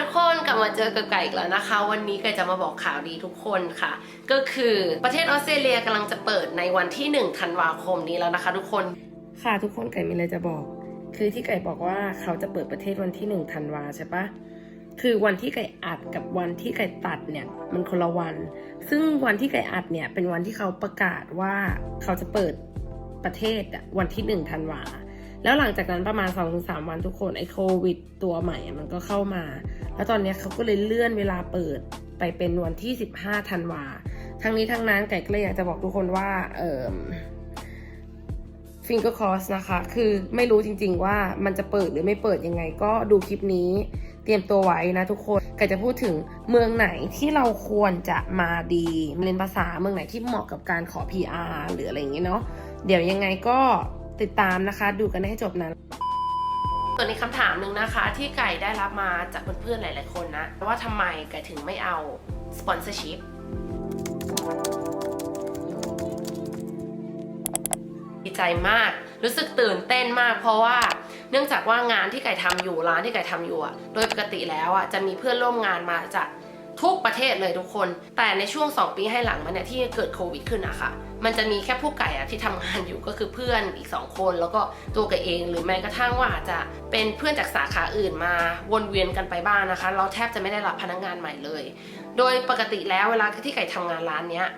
ทุกคนกลับมาเจอกับไก่อีกแล้วนะคะ วันนี้ไก่จะมาบอกข่าวดีทุกคนค่ะ ก็คือประเทศออสเตรเลียกำลังจะเปิดในวันที่ 1 ธันวาคมนี้แล้วนะคะ ทุกคนค่ะทุกคนไก่มีอะไรจะบอก คือที่ไก่บอกว่าเขาจะเปิดประเทศวันที่ 1 ธันวาใช่ปะคือวันที่ไก่อัดกับวันที่ไก่ตัดเนี่ยมันคนละวัน ซึ่งวันที่ไก่อัดเนี่ยเป็นวันที่เขาประกาศว่าเขาจะเปิดประเทศอะวันที่ 1 ธันวา แล้วหลังจากนั้นประมาณ 2-3 วันทุกคนไอ้โควิด ตัวใหม่มันก็เข้ามา แล้วตอนนี้เขาก็เลยเลื่อนเวลาเปิดไปเป็นวันที่ 15ธันวา ทั้งนี้ทั้งนั้นไก่ก็เลยอยากจะบอกทุกคนว่า เออ finger cross นะคะ คือไม่รู้จริง ๆ ว่ามันจะเปิดหรือไม่เปิดยังไง ก็ดูคลิปนี้เตรียมตัวไว้นะทุกคนไก่จะพูดถึงเมืองไหนที่เราควรจะมาดีเรียนภาษาเมืองไหนที่เหมาะกับการขอ PR หรืออะไรอย่างเงี้ยเนาะ เดี๋ยวยังไงก็ ติดตามนะคะ ดูกันให้จบนะส่วนในคำถามหนึ่งนะคะ ที่ไก่ได้รับมาจากเพื่อนๆหลายๆคนนะ ว่าทำไมไก่ถึงไม่เอาสปอนเซอร์ชิพดีใจมาก รู้สึกตื่นเต้นมาก เพราะว่าเนื่องจากว่างานที่ไก่ทำอยู่ร้านที่ไก่ทำอยู่อะโดยปกติแล้วอะจะมีเพื่อนร่วมงานมาจากทุกประเทศเลยทุกคน แต่ในช่วง 2 ปีให้หลังมาเนี่ยที่เกิดโควิดขึ้นอะค่ะ มันจะมีแค่พวกไก่อะที่ทำงานอยู่ก็คือเพื่อนอีก 2 คน แล้วก็ตัวไก่เอง หรือแม้กระทั่งว่าจะเป็นเพื่อนจากสาขาอื่นมาวนเวียนกันไปบ้างนะคะ เราแทบจะไม่ได้รับพนักงานใหม่เลย โดยปกติแล้วเวลาที่ไก่ทำงานร้านเนี้ย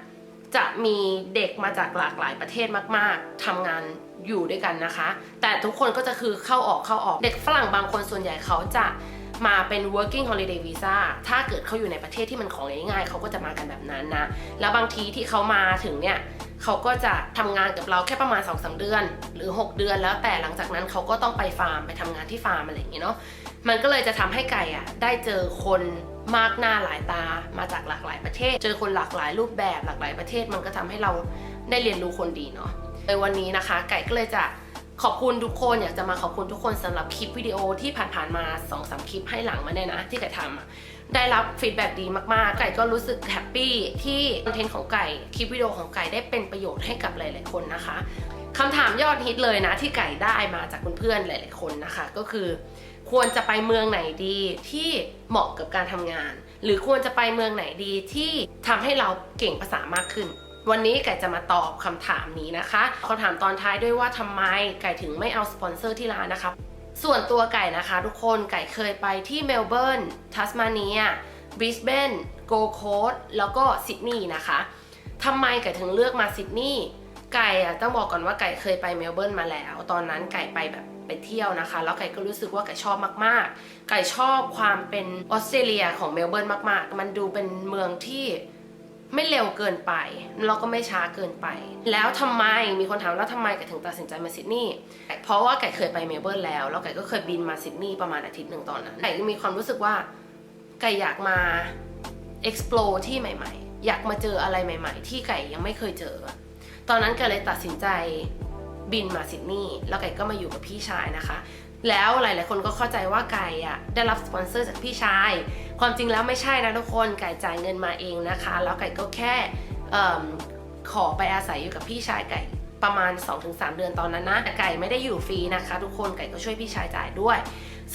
จะมีเด็กมาจากหลากหลายประเทศมาก ๆทำงานอยู่ด้วยกันนะคะ แต่ทุกคนก็จะคือเข้าออกเข้าออก เด็กฝรั่งบางคนส่วนใหญ่เขาจะ มาเป็น working holiday visa ถ้าเกิดเขาอยู่ในประเทศที่มันของง่ายๆเขาก็จะมากันแบบนั้นนะ แล้วบางทีที่เขามาถึงเนี่ยเขาก็จะทำงานกับเราแค่ประมาณ2อสเดือน หรือ 6 เดือนแล้วแต่หลังจากนั้นเขาก็ต้องไปฟาร์มไปทำงานที่ฟาร์มอะไรอย่างเงี้เนาะมันก็เลยจะทำให้ไก่อะได้เจอคนมากหน้าหลายตามาจากหลากหลายประเทศ เจอคนหลากหลายรูปแบบหลากหลายประเทศ มันก็ทำให้เราได้เรียนรู้คนดีเนาะในวันนี้นะคะ ไก่ก็เลยจะ ขอบคุณทุกคนอยากจะมาขอบคุณทุกคนสำหรับคลิปวิดีโอที่ผ่านๆมา2อสคลิปให้หลังมาเนี่ยนะ ที่ไก่ทำได้รับฟีดแบ็ดีมากๆ ไก่ก็รู้สึกแฮปปี้ที่คอนเทนต์ของไก่คลิปวิดีโอของไก่ได้เป็นประโยชน์ให้กับหลายๆคนนะคะคำถามยอดฮิตเลยนะที่ไก่ได้มาจากเพื่อนๆหลาย ๆคนนะคะ ก็คือควรจะไปเมืองไหนดีที่เหมาะกับการทำงาน หรือควรจะไปเมืองไหนดีที่ทำให้เราเก่งภาษามากขึ้น วันนี้ไก่จะมาตอบคำถามนี้นะคะคำถามตอนท้ายด้วยว่าทำไมไก่ถึงไม่เอาสปอนเซอร์ที่ร้านนะคะ ส่วนตัวไก่นะคะทุกคนไก่เคยไปที่เมลเบิร์นทัสมาเนียบริสเบนโกโคสแล้วก็ซิดนีย์นะคะทำไมไก่ถึงเลือกมาซิดนีย์ไก่อะต้องบอกก่อนว่าไก่เคยไปเมลเบิร์นมาแล้ว ตอนนั้นไก่ไปแบบไปเที่ยวนะคะ แล้วไก่ก็รู้สึกว่าไก่ชอบมาก ๆ ไก่ชอบความเป็นออสเตรเลียของเมลเบิร์นมาก ๆ มันดูเป็นเมืองที่ ไม่เร็วเกินไปแล้วก็ไม่ช้าเกินไป แล้วทำไมมีคนถามแล้วทำไมไก่ถึงตัดสินใจมาซิดนีย์เพราะว่าไก่เคยไปเมลเบิร์นแล้ว แล้วไก่ก็เคยบินมาซิดนีย์ประมาณอาทิตย์หนึ่งตอนนั้นไก่มีความรู้สึกว่าไก่อยากมา explore ที่ใหม่ ๆ อยากมาเจออะไรใหม่ ๆ ที่ไก่ยังไม่เคยเจอ ตอนนั้นไก่เลยตัดสินใจบินมาซิดนีย์แล้วไก่ก็มาอยู่กับพี่ชายนะคะ แล้วหลาย ๆ คนก็เข้าใจว่าไก่อะได้รับสปอนเซอร์จากพี่ชาย ความจริงแล้วไม่ใช่นะทุกคนไก่จ่ายเงินมาเองนะคะ แล้วไก่ก็แค่ขอไปอาศัยอยู่กับพี่ชายไก่ประมาณ 2-3 เดือนตอนนั้นนะไก่ไม่ได้อยู่ฟรีนะคะ ทุกคนไก่ก็ช่วยพี่ชายจ่ายด้วย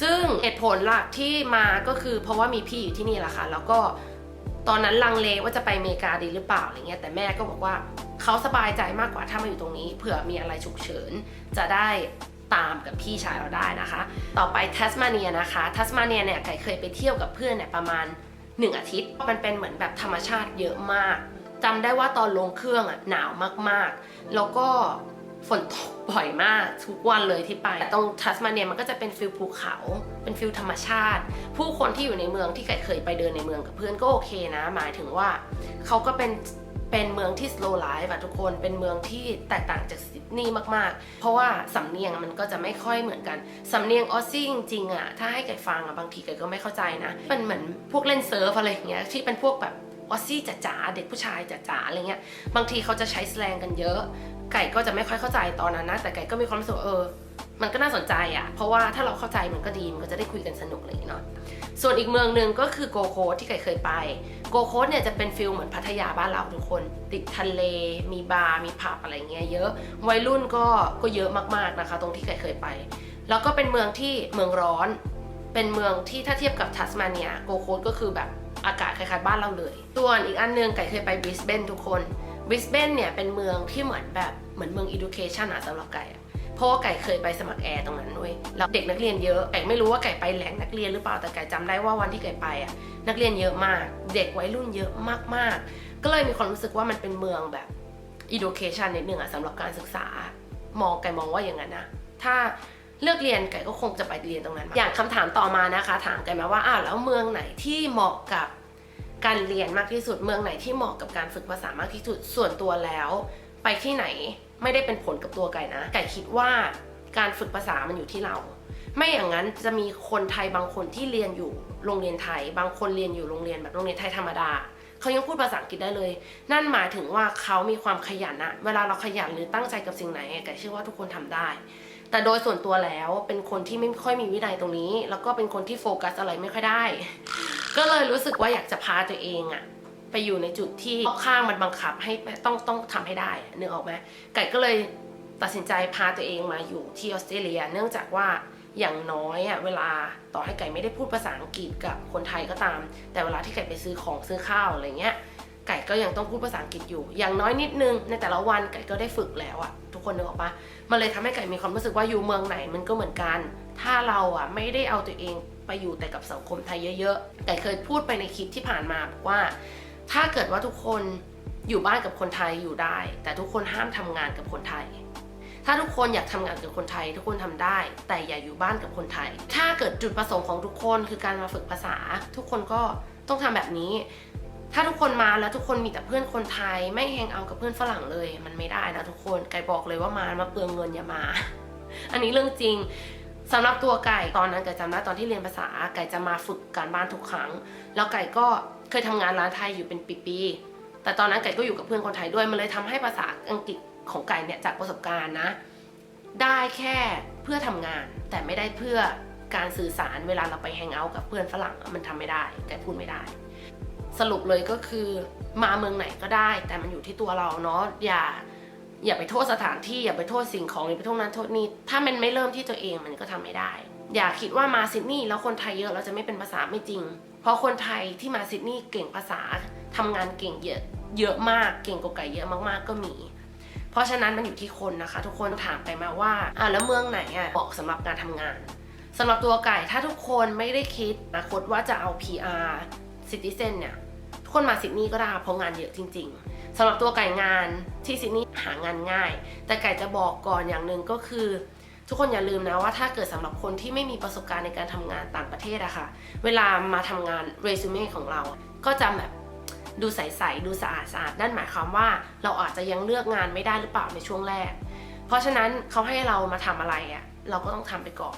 ซึ่งเหตุผลหลักที่มาก็คือเพราะว่ามีพี่อยู่ที่นี่แหละค่ะ แล้วก็ตอนนั้นลังเลว่าจะไปอเมริกาดีหรือเปล่าอะไรเงี้ยแต่แม่ก็บอกว่าเขาสบายใจมากกว่าถ้ามาอยู่ตรงนี้เผื่อมีอะไรฉุกเฉินจะได้ ตามกับพี่ชายเราได้นะคะ ต่อไปทัสมาเนียนะคะ ทัสมาเนียเนี่ยไก่เคยไปเที่ยวกับเพื่อนเนี่ยประมาณ 1 อาทิตย์ มันเป็นเหมือนแบบธรรมชาติเยอะมากจำได้ว่าตอนลงเครื่องอะหนาวมากๆ แล้วก็ฝนตกบ่อยมากทุกวันเลยที่ไปตรงทัสมาเนียมันก็จะเป็นฟิลภูเขา เป็นฟิลธรรมชาติ ผู้คนที่อยู่ในเมืองที่ไก่เคยไปเดินในเมืองกับเพื่อนก็โอเคนะ หมายถึงว่าเขาก็เป็น เป็นเมืองที่ slow life อะทุกคน เป็นเมืองที่แตกต่างจากซิดนีย์มากๆ เพราะว่าสำเนียงมันก็จะไม่ค่อยเหมือนกัน สำเนียงออสซี่จริงๆอะถ้าให้ไก่ฟังอะบางทีไก่ก็ไม่เข้าใจนะ มันเหมือนพวกเล่นเซิร์ฟอะไรอย่างเงี้ย ที่เป็นพวกแบบออสซี่จ๋าๆเด็กผู้ชายจ๋าๆอะไรเงี้ย บางทีเขาจะใช้สแลงกันเยอะ ไก่ก็จะไม่ค่อยเข้าใจตอนนั้นนะ แต่ไก่ก็มีความรู้สึกเออ มันก็น่าสนใจอะเพราะว่าถ้าเราเข้าใจมันก็ดี มันก็จะได้คุยกันสนุกอะไรอย่างเงี้ยเนาะ ส่วนอีกเมืองหนึ่งก็คือโกโคสที่ไก่เคยไป โกโคสเนี่ยจะเป็นฟิลเหมือนพัทยาบ้านเราทุกคน ติดทะเล มีบาร์ มีผับอะไรเงี้ยเยอะ วัยรุ่นก็ก็เยอะมากๆนะคะ ตรงที่ไก่เคยไป แล้วก็เป็นเมืองที่เมืองร้อน เป็นเมืองที่ถ้าเทียบกับทัสมาเนีย โกโคสก็คือแบบอากาศคล้ายๆบ้านเราเลย ส่วนอีกอันหนึงไก่เคยไปบริสเบนทุกคน บริสเบนเนี่ยเป็นเมืองที่เหมือนแบบเหมือนเมือง education อะสำหรับไก่อะเพราะว่าไก่เคยไปสมัครแอร์ตรงนั้นด้วยแล้วเด็กนักเรียนเยอะไก่ไม่รู้ว่าไก่ไปแหล่งนักเรียนหรือเปล่าแต่ไก่จำได้ว่าวันที่ไก่ไปอะนักเรียนเยอะมาก เด็กวัยรุ่นเยอะมากๆ ก็เลยมีความรู้สึกว่ามันเป็นเมืองแบบ education นิดนึงอะสำหรับการศึกษามองไก่มองว่าอย่างนั้นนะถ้าเลือกเรียนไก่ก็คงจะไปเรียนตรงนั้น อย่างคำถามต่อมานะคะ ถามไก่มาว่าอ้าวแล้วเมืองไหนที่เหมาะกับ การเรียนมากที่สุดเมืองไหนที่เหมาะกับการฝึกภาษามากที่สุดส่วนตัวแล้ว ไปที่ไหนไม่ได้เป็นผลกับตัวไก่นะไก่คิดว่าการฝึกภาษามันอยู่ที่เรา ไม่อย่างนั้นจะมีคนไทยบางคนที่เรียนอยู่โรงเรียนไทย บางคนเรียนอยู่โรงเรียนแบบโรงเรียนไทยธรรมดาเขายังพูดภาษาอังกฤษได้เลย นั่นหมายถึงว่าเขามีความขยันอะเวลาเราขยันหรือตั้งใจกับสิ่งไหนไก่เชื่อว่าทุกคนทำได้ แต่โดยส่วนตัวแล้วเป็นคนที่ไม่ค่อยมีวินัยตรงนี้ แล้วก็เป็นคนที่โฟกัสอะไรไม่ค่อยได้ ก็เลยรู้สึกว่าอยากจะพาตัวเองอะไปอยู่ในจุดที่อบข้างมันบังคับให้ต้องต้องทำให้ได้นึกออกไหมไก่ก็เลยตัดสินใจพาตัวเองมาอยู่ที่ออสเตรเลีย เนื่องจากว่าอย่างน้อยอะเวลาต่อให้ไก่ไม่ได้พูดภาษาอังกฤษกับคนไทยก็ตาม แต่เวลาที่ไก่ไปซื้อของซื้อข้าวอะไรเงี้ย ไก่ก็ยังต้องพูดภาษาอังกฤษอยู่ อย่างน้อยนิดนึง ในแต่ละวันไก่ก็ได้ฝึกแล้วอะทุกคนนึกออกปะมันเลยทำให้ไก่มีความรู้สึกว่าอยู่เมืองไหนมันก็เหมือนกัน ถ้าเราอะไม่ได้เอาตัวเองไปอยู่แต่กับสังคมไทยเยอะๆ ไก่เคยพูดไปในคลิปที่ผ่านมาบอกว่า ถ้าเกิดว่าทุกคนอยู่บ้านกับคนไทยอยู่ได้ แต่ทุกคนห้ามทำงานกับคนไทย ถ้าทุกคนอยากทำงานกับคนไทย ทุกคนทำได้ แต่อย่าอยู่บ้านกับคนไทย ถ้าเกิดจุดประสงค์ของทุกคนคือการมาฝึกภาษา ทุกคนก็ต้องทำแบบนี้ ถ้าทุกคนมาแล้วทุกคนมีแต่เพื่อนคนไทย ไม่แฮงเอาท์กับเพื่อนฝรั่งเลย มันไม่ได้นะทุกคนไก่บอกเลยว่ามามาเปลืองเงินอย่ามา อันนี้เรื่องจริงสำหรับตัวไก่ตอนนั้นไก่จำได้ตอนที่เรียนภาษาไก่จะมาฝึกการบ้านทุกครั้ง แล้วไก่ก็เคยทำงานร้านไทยอยู่เป็นปีๆแต่ตอนนั้นไก่ก็อยู่กับเพื่อนคนไทยด้วยมันเลยทำให้ภาษาอังกฤษของไก่เนี่ยจากประสบการณ์นะ ได้แค่เพื่อทำงาน แต่ไม่ได้เพื่อการสื่อสารเวลาเราไปแฮงเอาท์กับเพื่อนฝรั่งมันทำไม่ได้ไก่พูดไม่ได้ สรุปเลยก็คือมาเมืองไหนก็ได้ แต่มันอยู่ที่ตัวเราเนาะอย่าอย่าไปโทษสถานที่อย่าไปโทษสิ่งของอย่าไปโทษนั้นโทษนี้ถ้ามันไม่เริ่มที่ตัวเองมันก็ทำไม่ได้ อย่าคิดว่ามาซิดนีย์แล้วคนไทยเยอะเราจะไม่เป็นภาษาไม่จริง เพราะคนไทยที่มาซิดนีย์เก่งภาษาทำงานเก่งเยอะเยอะมากเก่งกว่าไก่เยอะมากๆก็มี เพราะฉะนั้นมันอยู่ที่คนนะคะ ทุกคนถามไปมาว่าอะแล้วเมืองไหนอะเหมาะสำหรับการทำงานสำหรับตัวไก่ถ้าทุกคนไม่ได้คิดอนาคตว่าจะเอา PR Citizen เนี่ย ทุกคนมาซิดนีย์ก็ได้เพราะงานเยอะจริง ๆสำหรับตัวไก่งานที่ซิดนีย์หางานง่าย แต่ไก่จะบอกก่อนอย่างหนึ่งก็คือ ทุกคนอย่าลืมนะว่าถ้าเกิดสำหรับคนที่ไม่มีประสบการณ์ในการทำงานต่างประเทศอะค่ะ เวลามาทำงานเรซูเม่ของเรา ก็จะแบบดูใสๆดูสะอาดสะอาดนั่นหมายความว่าเราอาจจะยังเลือกงานไม่ได้หรือเปล่าในช่วงแรก เพราะฉะนั้นเขาให้เรามาทำอะไรอะเราก็ต้องทำไปก่อน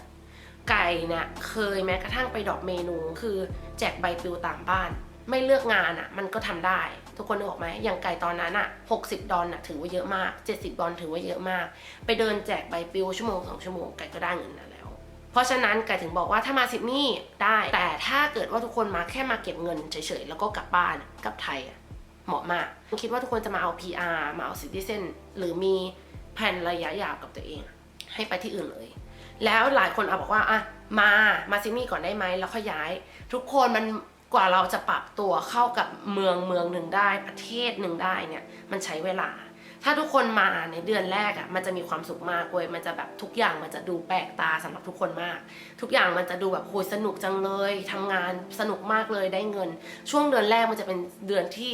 ไก่เนี่ยเคยแม้กระทั่งไปดรอปเมนูคือแจกใบปลิวตามบ้าน ไม่เลือกงานอะ่ะ มันก็ทำได้ ทุกคนนึกออกไหมอย่างไก่ตอนนั้นอะ่ะ60 ดอลลาร์ถือว่าเยอะมาก 70 ดอลถือว่าเยอะมาก ไปเดินแจกใบปลิวชั่วโมงสองชั่วโมงไก่ก็ได้เงินนั้นแล้ว เพราะฉะนั้นไก่ถึงบอกว่าถ้ามาซิดนีย์ได้ แต่ถ้าเกิดว่าทุกคนมาแค่มาเก็บเงินเฉยๆแล้วก็กลับบ้านกลับไทยอะเหมาะมากคิดว่าทุกคนจะมาเอา PR มาเอาซิติเซนหรือมีแผนระยะยาวกับตัวเอง ให้ไปที่อื่นเลย แล้วหลายคนเอาบอกว่าอะมามาซิดนีย์ก่อนได้ไหมแล้วค่อยย้าย ทุกคนมัน กว่าเราจะปรับตัวเข้ากับเมืองเมืองหนึ่งได้ ประเทศหนึ่งได้เนี่ยมันใช้เวลา ถ้าทุกคนมาในเดือนแรกอะ่ะมันจะมีความสุขมากเว้ยมันจะแบบทุกอย่างมันจะดูแปลกตาสำหรับทุกคนมาก ทุกอย่างมันจะดูแบบโหยสนุกจังเลยทำงานสนุกมากเลยได้เงิน ช่วงเดือนแรกมันจะเป็นเดือนที่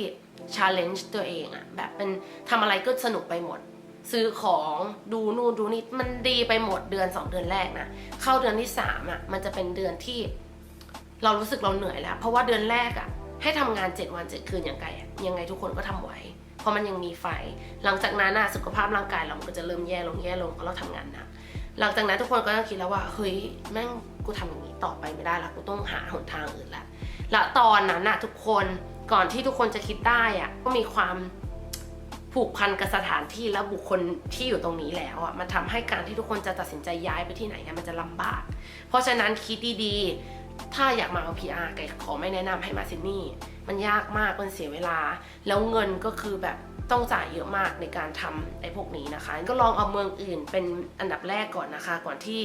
ชาเลนจ์ตัวเองอะแบบเป็นทำอะไรก็สนุกไปหมดซื้อของดูนู่นดูนี่มันดีไปหมดเดือน 2 เดือนแรกนะเข้าเดือนที่3อะมันจะเป็นเดือนที่ เรารู้สึกเราเหนื่อยแล้ว เพราะว่าเดือนแรกอะให้ทำงาน 7 วัน 7 คืนอย่างไงอะยังไงทุกคนก็ทำไหวเพราะมันยังมีไฟ หลังจากนั้นนะสุขภาพร่างกายเราก็จะเริ่มแย่ลงแย่ลงเพราะเราทำงานหนักหลังจากนั้นทุกคนก็ต้องคิดแล้วว่าเฮ้ยแม่งกูทำอย่างนี้ต่อไปไม่ได้ละกูต้องหาหนทางอื่นละและตอนนั้นน่ะทุกคนก่อนที่ทุกคนจะคิดได้อะก็มีความผูกพันกับสถานที่และบุคคลที่อยู่ตรงนี้แล้วอะมันทำให้การที่ทุกคนจะตัดสินใจย้ายไปที่ไหนเนี่ยมันจะลำบาก เพราะฉะนั้นคิดดีๆ ถ้าอยากมาเอา PR ไก่ขอไม่แนะนำให้มาซิดนีย์มันยากมากมันเสียเวลา แล้วเงินก็คือแบบต้องจ่ายเยอะมากในการทำไอ้พวกนี้นะคะ ก็ลองเอาเมืองอื่นเป็นอันดับแรกก่อนนะคะ ก่อนที่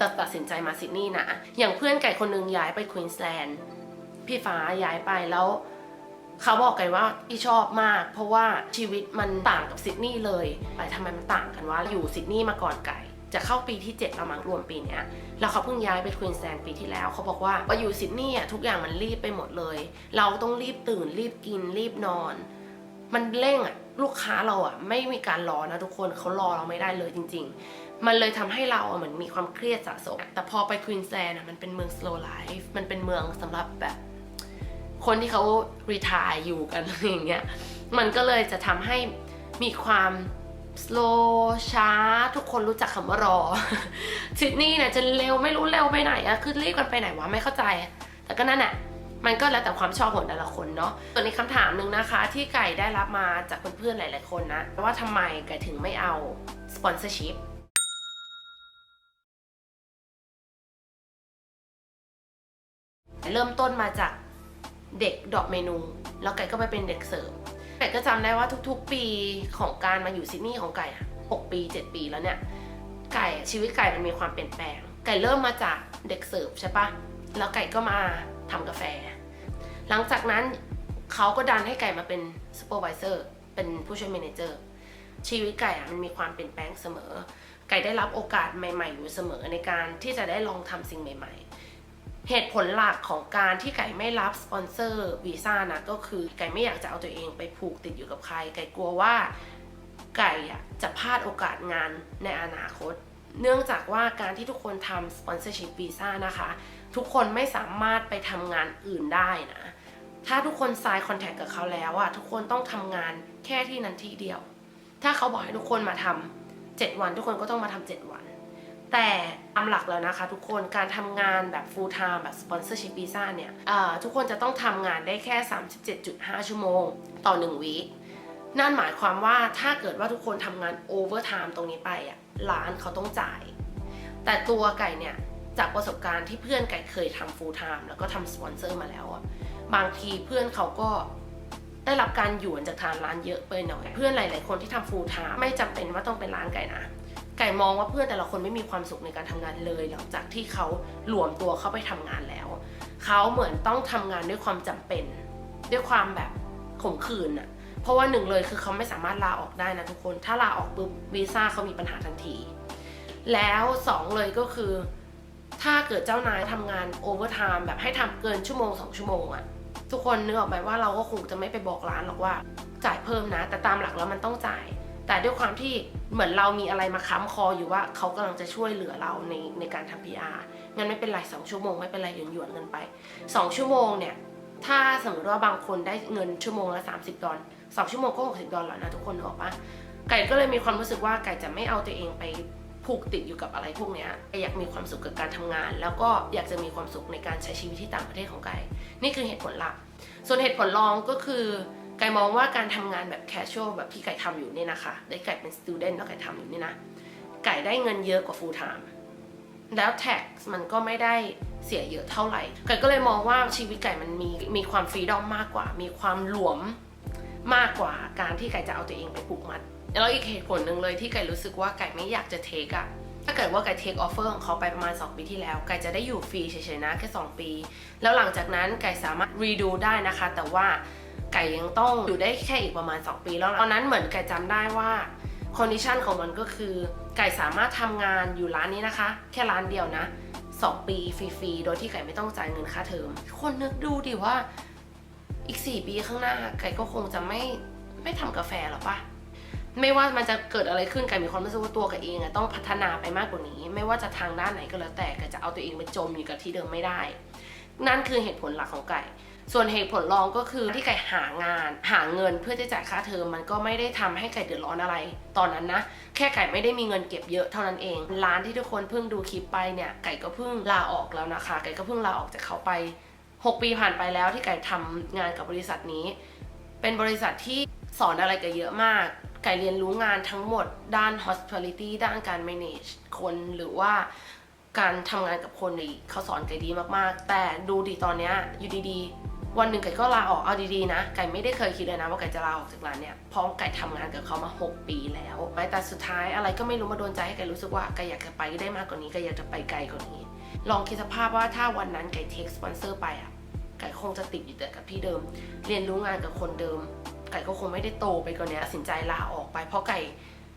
ตัดตัดสินใจมาซิดนีย์นะ อย่างเพื่อนไก่คนหนึงย้ายไปควีนสแลนด์พี่ฟ้าย้ายไปแล้ว เขาบอกไก่ว่าพี่ชอบมาก เพราะว่าชีวิตมันต่างกับซิดนีย์เลยไปทำไมมันต่างกันวะอยู่ซิดนีย์มาก่อนไก่ จะเข้าปีที่7แล้วมั้งรวมปีเนี้ยแล้วเขาเพิ่งย้ายไปควีนสแลนด์ปีที่แล้ว เขาบอกว่าว่าอยู่ซิดนีย์อะทุกอย่างมันรีบไปหมดเลย เราต้องรีบตื่นรีบกินรีบนอน มันเร่งอะลูกค้าเราอะไม่มีการรอนะทุกคนเขารอเราไม่ได้เลยจริง ๆ มันเลยทำให้เราเหมือนมีความเครียดสะสม แต่พอไปควีนสแลนด์อะมันเป็นเมือง slow life มันเป็นเมืองสำหรับแบบ คนที่เขารีทายอยู่กันอะไรอย่างเงี้ยมันก็เลยจะทำให้มีความ slow ช้า ทุกคนรู้จักคำว่ารอซิดนีย์เนี่ยจะเร็วไม่รู้เร็วไปไหนอะคือรีบกันไปไหนวะไม่เข้าใจ แต่ก็นั่นแหละมันก็แล้วแต่ความชอบของแต่ละคนเนาะส่วนอีกคำถามหนึ่งนะคะ ที่ไก่ได้รับมาจากเพื่อนๆหลายๆคนนะว่าทำไมไก่ถึงไม่เอาสปอนเซอร์ชิพเริ่มต้นมาจากเด็กดอปเมนู แล้วไก่ก็ไปเป็นเด็กเสิร์ฟ ไก่ก็จำได้ว่าทุกๆ ปีของการมาอยู่ซิดนีย์ของไก่อะ6ปี7ปีแล้วเนี่ย ไก่ชีวิตไก่มันมีความเปลี่ยนแปลง ไก่เริ่มมาจากเด็กเสิร์ฟใช่ปะแล้วไก่ก็มาทำกาแฟ หลังจากนั้นเขาก็ดันให้ไก่มาเป็นซูเปอร์วิเซอร์เป็นผู้ช่วยเมนเจอร์ชีวิตไก่อะมันมีความเปลี่ยนแปลงเสมอ ไก่ได้รับโอกาสใหม่ ๆ อยู่เสมอในการที่จะได้ลองทำสิ่งใหม่ ๆ เหตุผลหลักของการที่ไก่ไม่รับสปอนเซอร์วีซ่านะก็คือไก่ไม่อยากจะเอาตัวเองไปผูกติดอยู่กับใคร ไก่กลัวว่าไก่อะจะพลาดโอกาสงานในอนาคต เนื่องจากว่าการที่ทุกคนทำสปอนเซอร์ชิพวีซ่านะคะ ทุกคนไม่สามารถไปทำงานอื่นได้นะ ถ้าทุกคน sign contract กับเขาแล้วอะทุกคนต้องทำงานแค่ที่นั้นที่เดียว ถ้าเขาบอกให้ทุกคนมาทำเจ็ดวัน ทุกคนก็ต้องมาทำเจ็ดวัน แต่ตามหลักแล้วนะคะทุกคนการทำงานแบบ full time แบบ sponsorship visa เนี่ยทุกคนจะต้องทำงานได้แค่ 37.5 ชั่วโมงต่อ 1 วีคนั่นหมายความว่าถ้าเกิดว่าทุกคนทำงาน overtime ตรงนี้ไปอะร้านเขาต้องจ่าย แต่ตัวไก่เนี่ยจากประสบการณ์ที่เพื่อนไก่เคยทำ full time แล้วก็ทำสปอนเซอร์มาแล้วอะบางทีเพื่อนเขาก็ได้รับการหยวนจากทางร้านเยอะไปหน่อย เพื่อนหลาย ๆ คนที่ทำ full time ไม่จำเป็นว่าต้องเป็นร้านไก่นะ ไก่มองว่าเพื่อนแต่ละคนไม่มีความสุขในการทำงานเลย หลังจากที่เขาหลวมตัวเข้าไปทำงานแล้ว เขาเหมือนต้องทำงานด้วยความจำเป็น ด้วยความแบบข่มขืนอะเพราะว่าหนึ่งเลยคือเขาไม่สามารถลาออกได้นะทุกคน ถ้าลาออกปุ๊บวีซ่าเขามีปัญหาทันที แล้วสองเลยก็คือ ถ้าเกิดเจ้านายทำงานโอเวอร์ไทม์แบบให้ทำเกินชั่วโมงสองชั่วโมงอะทุกคนนึกออกไหมว่าเราก็คงจะไม่ไปบอกร้านหรอกว่า จ่ายเพิ่มนะ แต่ตามหลักแล้วมันต้องจ่าย แต่ด้วยความที่เหมือนเรามีอะไรมาค้ำคออยู่ว่าเขากำลังจะช่วยเหลือเราในในการทำ PR งั้นไม่เป็นไรสองชั่วโมงไม่เป็นไรหยวนหยวนๆกันไปสองชั่วโมงเนี่ยถ้าสมมติว่าบางคนได้เงินชั่วโมงละ30 ดอลสองชั่วโมงก็ 60 ดอลแล้วนะทุกคนนึกออกปะไก่ก็เลยมีความรู้สึกว่าไก่จะไม่เอาตัวเองไปผูกติดอยู่กับอะไรพวกนี้ไก่อยากมีความสุขกับการทำงาน แล้วก็อยากจะมีความสุขในการใช้ชีวิตที่ต่างประเทศของไก่ นี่คือเหตุผลหลัก ส่วนเหตุผลรองก็คือ ไก่มองว่าการทำงานแบบ casual แบบที่ไก่ทำอยู่เนี่ยนะคะได้ไก่เป็น student แล้วไก่ทำอยู่นี่นะ ไก่ได้เงินเยอะกว่า full time แล้ว tax มันก็ไม่ได้เสียเยอะเท่าไหร่ ไก่ก็เลยมองว่าชีวิตไก่มันมีมีความฟรีดอมมากกว่า มีความหลวมมากกว่าการที่ไก่จะเอาตัวเองไปผูกมัด แล้วอีกเหตุผลหนึ่งเลยที่ไก่รู้สึกว่าไก่ไม่อยากจะเทคอะถ้าเกิดว่าไก่เทคออฟเฟอร์ของเขาไปประมาณ 2 ปีที่แล้ว ไก่จะได้อยู่ฟรีเฉยๆนะแค่ 2 ปี แล้วหลังจากนั้นไก่สามารถรีดูได้นะคะ แต่ว่า ไก่ยังต้องอยู่ได้แค่อีกประมาณ 2 ปีแล้วตอนนั้นเหมือนไก่จำได้ว่าคอนดิชันของมันก็คือ ไก่สามารถทำงานอยู่ร้านนี้นะคะ แค่ร้านเดียวนะ 2 ปีฟรีๆ โดยที่ไก่ไม่ต้องจ่ายเงินค่าเทอมคนนึกดูดิว่าอีก 4 ปีข้างหน้า ไก่ก็คงจะไม่ไม่ทำกาแฟหรอปะไม่ว่ามันจะเกิดอะไรขึ้นไก่มีความรู้สึกว่าตัวไก่เองอะต้องพัฒนาไปมากกว่านี้ ไม่ว่าจะทางด้านไหนก็แล้วแต่ไก่จะเอาตัวเองไปจมอยู่กับที่เดิมไม่ได้ นั่นคือเหตุผลหลักของไก่ ส่วนเหตุผลรองก็คือที่ไก่หางาน หาเงินเพื่อจะจ่ายค่าเทอมมันก็ไม่ได้ทำให้ไก่เดือดร้อนอะไร ตอนนั้นนะ แค่ไก่ไม่ได้มีเงินเก็บเยอะเท่านั้นเอง ร้านที่ทุกคนเพิ่งดูคลิปไปเนี่ยไก่ก็เพิ่งลาออกแล้วนะคะ ไก่ก็เพิ่งลาออกจากเขาไป 6 ปีผ่านไปแล้วที่ไก่ทำงานกับบริษัทนี้ เป็นบริษัทที่สอนอะไรไก่เยอะมาก ไก่เรียนรู้งานทั้งหมดด้าน hospitality ด้านการ manage คนหรือว่า การทำงานกับคนนี่เขาสอนไก่ดีมากๆ แต่ดูดีตอนเนี้ยอยู่ดีๆ วันหนึ่งไก่ก็ลาออกเอาดีๆนะ ไก่ไม่ได้เคยคิดเลยนะว่าไก่จะลาออกจากร้านเนี่ยเพราะไก่ทำงานกับเขามา 6 ปีแล้วแต่สุดท้ายอะไรก็ไม่รู้มาโดนใจให้ไก่รู้สึกว่าไก่อยากจะไปได้มากกว่านี้ไก่อยากจะไปไกลกว่านี้ ลองคิดสภาพว่าถ้าวันนั้นไก่เทคสปอนเซอร์ไปอะไก่คงจะติดอยู่แต่กับที่เดิม เรียนรู้งานกับคนเดิม ไก่ก็คงไม่ได้โตไปกว่านี้ตัดสินใจลาออกไปเพราะไก่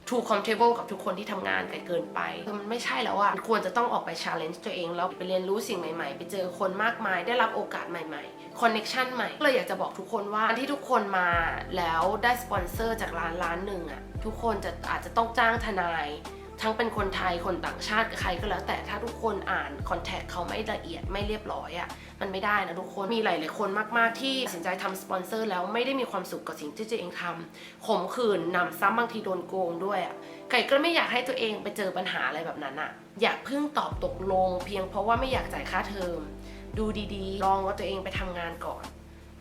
too comfortable กับทุกคนที่ทำงานไก่เกินไปคือมันไม่ใช่แล้วอะควรจะต้องออกไป challenge ตัวเองแล้วไปเรียนรู้สิ่งใหม่ๆ ไปเจอคนมากมาย ได้รับโอกาสใหม่ๆ connection ใหม่ก็เลยอยากจะบอกทุกคนว่าที่ทุกคนมาแล้วได้สปอนเซอร์จากร้านร้านหนึ่งอะทุกคนจะอาจจะต้องจ้างทนาย ทั้งเป็นคนไทยคนต่างชาติกับใครก็แล้ว แต่ถ้าทุกคนอ่านคอนแทคเขาไม่ละเอียดไม่เรียบร้อยอะ่ะมันไม่ได้นะทุกคนมีหลายๆคนมาก ๆ ที่ตัดสินใจทำสปอนเซอร์แล้วไม่ได้มีความสุขกับสิ่งที่ตัวเองทำขมขื่นนำซ้ำบางทีโดนโกงด้วยอะ่ะไก่ก็ไม่อยากให้ตัวเองไปเจอปัญหาอะไรแบบนั้นอะ่ะอยากเพิ่งตอบตกลง เพียงเพราะว่าไม่อยากจ่ายค่าเทอม ดูดีๆ ลองว่าตัวเองไปทำงานก่อน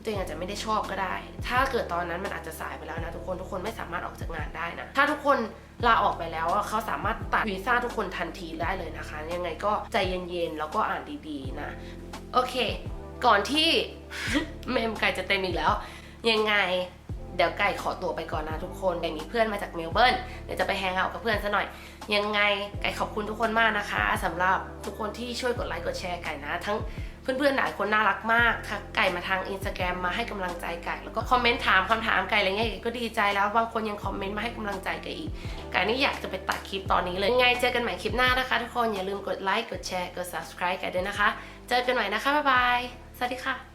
ตัวเองอาจจะไม่ได้ชอบก็ได้ ถ้าเกิดตอนนั้นมันอาจจะสายไปแล้วนะทุกคน ทุกคนไม่สามารถออกจากงานได้นะ ถ้าทุกคน ลาออกไปแล้วเขาสามารถตัดวีซ่าทุกคนทันทีได้เลยนะคะ ยังไงก็ใจเย็นๆ แล้วก็อ่านดีๆ นะ โอเค ก่อนที่เมมไก่จะเต็มอีกแล้ว ยังไงเดี๋ยวไก่ขอตัวไปก่อนนะทุกคนไก่มีเพื่อนมาจากเมลเบิร์นเดี๋ยวจะไปแฮงเอาท์กับเพื่อนซะหน่อย ยังไงไก่ขอบคุณทุกคนมากนะคะสำหรับทุกคนที่ช่วยกดไลค์กดแชร์ไก่นะ ทั้งเพื่อนๆหลายคนน่ารักมากทักไก่มาทางอินสตาแกรมมาให้กำลังใจไก่ แล้วก็คอมเมนต์ถามคำถามไก่อะไรเงี้ยไก่ก็ดีใจแล้วบางคนยังคอมเมนต์มาให้กำลังใจไก่อีกไก่นี่อยากจะไปตัดคลิปตอนนี้เลยยังไงเจอกันใหม่คลิปหน้านะคะ ทุกคนอย่าลืมกดไลค์กดแชร์กด subscribe ไก่ด้วยนะคะ เจอกันใหม่นะคะบ๊ายบายสวัสดีค่ะ